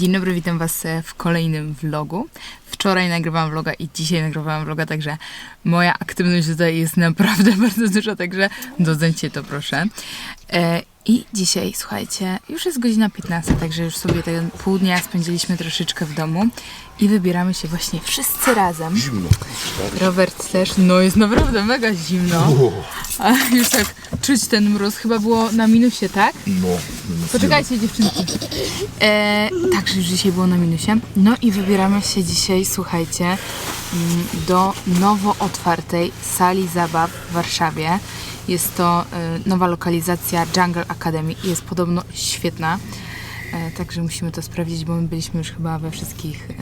Dzień dobry, witam Was e, w kolejnym vlogu. Wczoraj nagrywałam vloga i dzisiaj nagrywałam vloga, także moja aktywność tutaj jest naprawdę bardzo duża, także docencie to proszę. I dzisiaj, słuchajcie, już jest godzina 15, także już sobie ten pół dnia spędziliśmy troszeczkę w domu i wybieramy się właśnie wszyscy razem. Zimno. Robert też, no jest naprawdę mega zimno. A już tak czuć ten mróz, chyba było na minusie, tak? No. Poczekajcie dziewczynki. E, także już dzisiaj było na minusie. No i wybieramy się dzisiaj, słuchajcie, mm, do nowo otwartej sali zabaw w Warszawie. Jest to e, nowa lokalizacja Jungle Academy i jest podobno świetna. E, Także musimy to sprawdzić, bo my byliśmy już chyba we wszystkich e,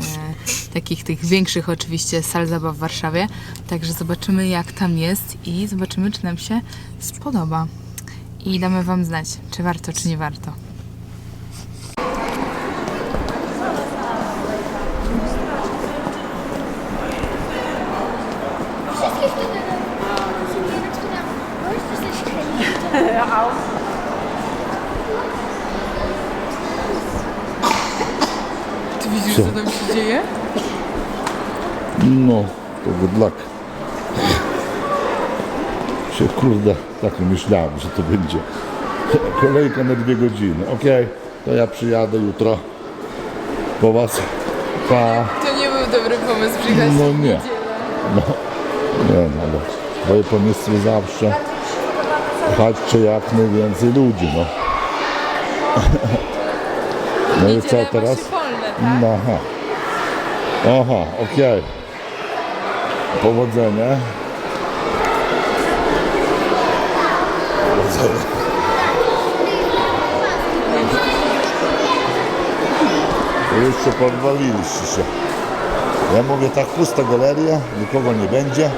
takich tych większych oczywiście sal zabaw w Warszawie. Także zobaczymy jak tam jest i zobaczymy czy nam się spodoba. I damy Wam znać, czy warto, czy nie warto. Wszystkie wtedy chemii. Ty widzisz, co tam się dzieje? No, to good luck. Się kurde, tak nie myślałem, że to będzie. Kolejka na dwie godziny. Okej, to ja przyjadę jutro po was. Pa. To nie był dobry pomysł przyjechać No w nie. niedzielę. No, nie no, ale moje pomysły zawsze. Chodźcie jak najwięcej ludzi, no. No i co teraz? wolne, tak? No, aha. Aha, okej. Powodzenia. Powodzenia. Jeszcze podwaliliście się. Ja mówię tak pusta galeria, nikogo nie będzie.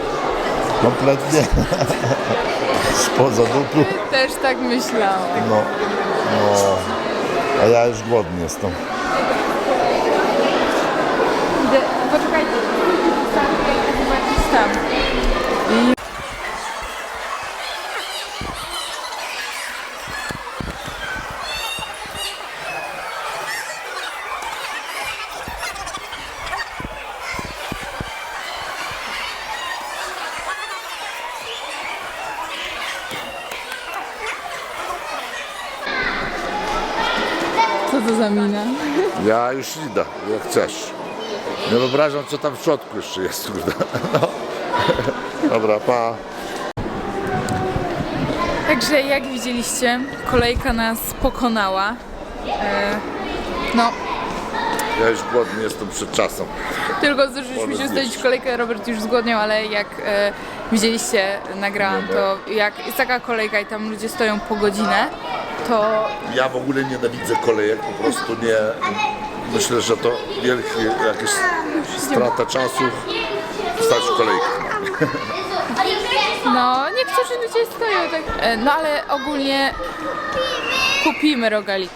Kompletnie. Spoza dupu. Też tak myślałam. No, no. A ja już głodny jestem. Poczekajcie. Tam. Co za mina? Ja już idę, jak chcesz. Nie wyobrażam, co tam w środku jeszcze jest, kurde. No. Dobra, pa. Także jak widzieliście, kolejka nas pokonała. E, no, Ja już głodny jestem przed czasem. Tylko zdążyliśmy się w kolejkę, Robert już zgłodniał, ale jak e, widzieliście, nagrałam to, jak jest taka kolejka i tam ludzie stoją po godzinę, to Ja w ogóle nienawidzę kolejek, po prostu nie. Myślę, że to wielki jakaś strata czasu stać w kolejkach. no, niektórzy ludzie stoją tak, e, no ale ogólnie kupimy rogalik.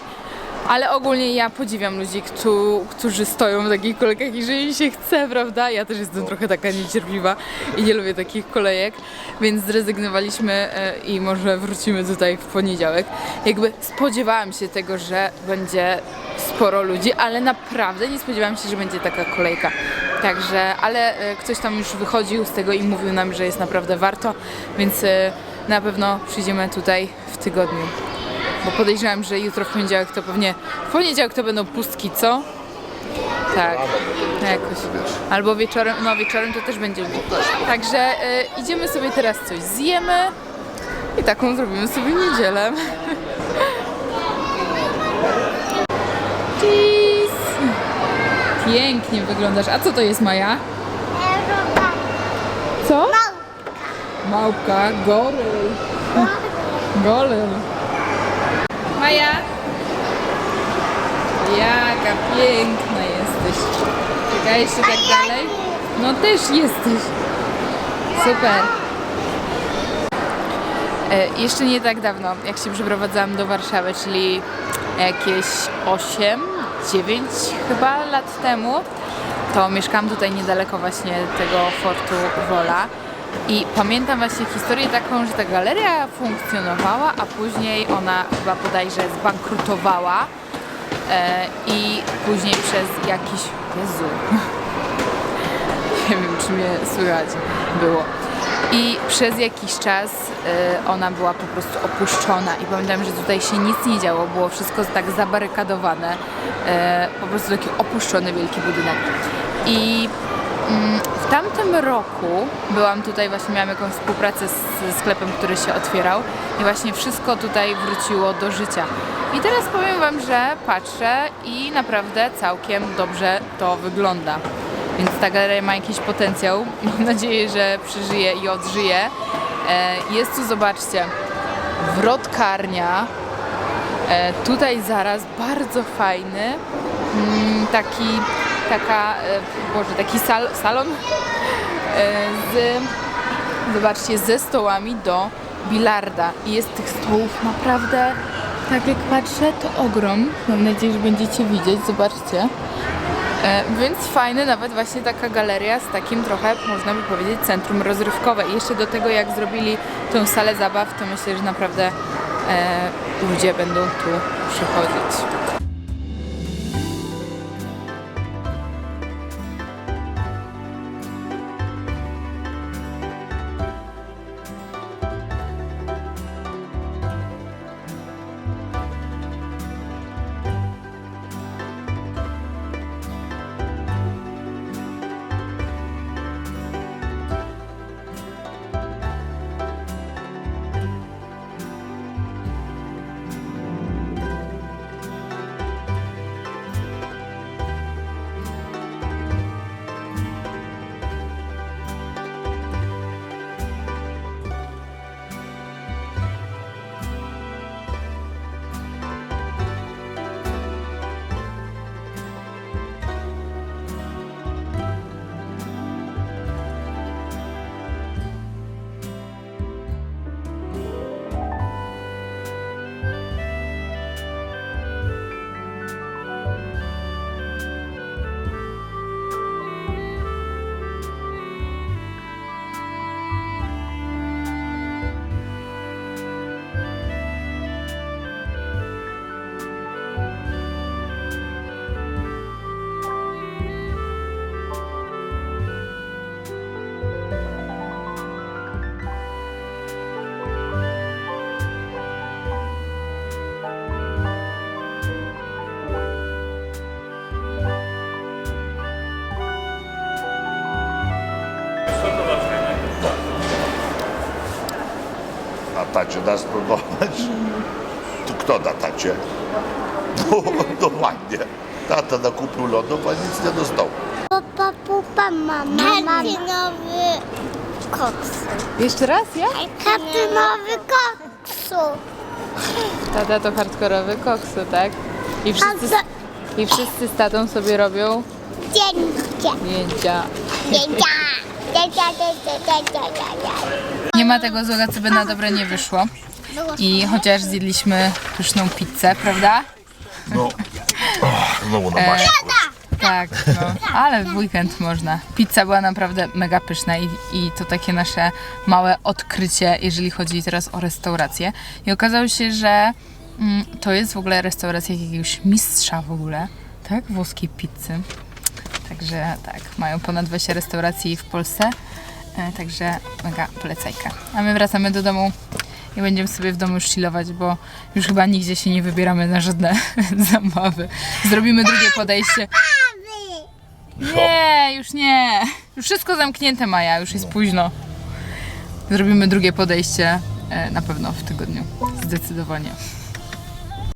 Ale ogólnie ja podziwiam ludzi, któ- którzy stoją w takich kolejkach i że im się chce, prawda? Ja też jestem trochę taka niecierpliwa i nie lubię takich kolejek, więc zrezygnowaliśmy e, i może wrócimy tutaj w poniedziałek. Jakby spodziewałam się tego, że będzie sporo ludzi, ale naprawdę nie spodziewałam się, że będzie taka kolejka. Także, ale e, ktoś tam już wychodził z tego i mówił nam, że jest naprawdę warto, więc e, na pewno przyjdziemy tutaj w tygodniu. Bo podejrzewam, że jutro w poniedziałek to pewnie. W poniedziałek to będą pustki, co? Tak, jakoś. Albo wieczorem, no wieczorem to też będzie. Także e, idziemy sobie teraz coś zjemy i taką zrobimy sobie niedzielę. Cheese! Pięknie wyglądasz. A co to jest Maja? Co? Małpka, goryl. Goryl. Maja! Jaka piękna jesteś. Czekaj jeszcze tak dalej. No też jesteś. Super. E, jeszcze nie tak dawno, jak się przeprowadzałam do Warszawy, czyli jakieś 8, 9 chyba lat temu, to mieszkałam tutaj niedaleko właśnie tego fortu Wola. I pamiętam właśnie historię taką, że ta galeria funkcjonowała, a później ona chyba bodajże zbankrutowała. e, i później przez jakiś... Jezu, nie wiem czy mnie słychać było. I przez jakiś czas e, ona była po prostu opuszczona i pamiętam, że tutaj się nic nie działo, było wszystko tak zabarykadowane, e, po prostu taki opuszczony wielki budynek. I w tamtym roku byłam tutaj, właśnie miałam jakąś współpracę z, sklepem, który się otwierał i właśnie wszystko tutaj wróciło do życia. I teraz powiem Wam, że patrzę i naprawdę całkiem dobrze to wygląda. Więc ta galeria ma jakiś potencjał. Mam nadzieję, że przeżyje i odżyje. E, Jest tu, zobaczcie, wrotkarnia. E, Tutaj zaraz bardzo fajny, mm, taki, taka, e, Boże, taki sal, salon e, z, zobaczcie, ze stołami do bilarda. I jest tych stołów naprawdę, tak jak patrzę, to ogrom. Mam nadzieję, że będziecie widzieć, zobaczcie. E, Więc fajny nawet właśnie taka galeria z takim trochę, można by powiedzieć, centrum rozrywkowe. I jeszcze do tego jak zrobili tą salę zabaw, to myślę, że naprawdę e, ludzie będą tu przychodzić. Tacie da spróbować? To kto da tacie? No, no ładnie. Tata nakupił lodów, a nic nie dostał. Papa, pupa, mama. Katynowy koks. Jeszcze raz, ja? Katynowy koksu. Tata to hardkorowy koksu, tak? I wszyscy, I wszyscy z tatą sobie robią zdjęcia. Zdjęcia. Zdjęcia, zdjęcia, zdjęcia, zdjęcia. Nie ma tego złego, co by na dobre nie wyszło. I chociaż zjedliśmy pyszną pizzę, prawda? No, znowu na baśnie. Tak, no, ale w weekend można. Pizza była naprawdę mega pyszna i, i to takie nasze małe odkrycie, jeżeli chodzi teraz o restaurację. I okazało się, że mm, to jest w ogóle restauracja jakiegoś mistrza w ogóle, tak? Włoskiej pizzy. Także tak, mają ponad 20 restauracji w Polsce, e, także mega polecajka. A my wracamy do domu i będziemy sobie w domu już chillować, bo już chyba nigdzie się nie wybieramy na żadne zabawy. Zrobimy drugie podejście. Nie, już nie. Już wszystko zamknięte, Maja, już jest późno. Zrobimy drugie podejście e, na pewno w tygodniu. Zdecydowanie.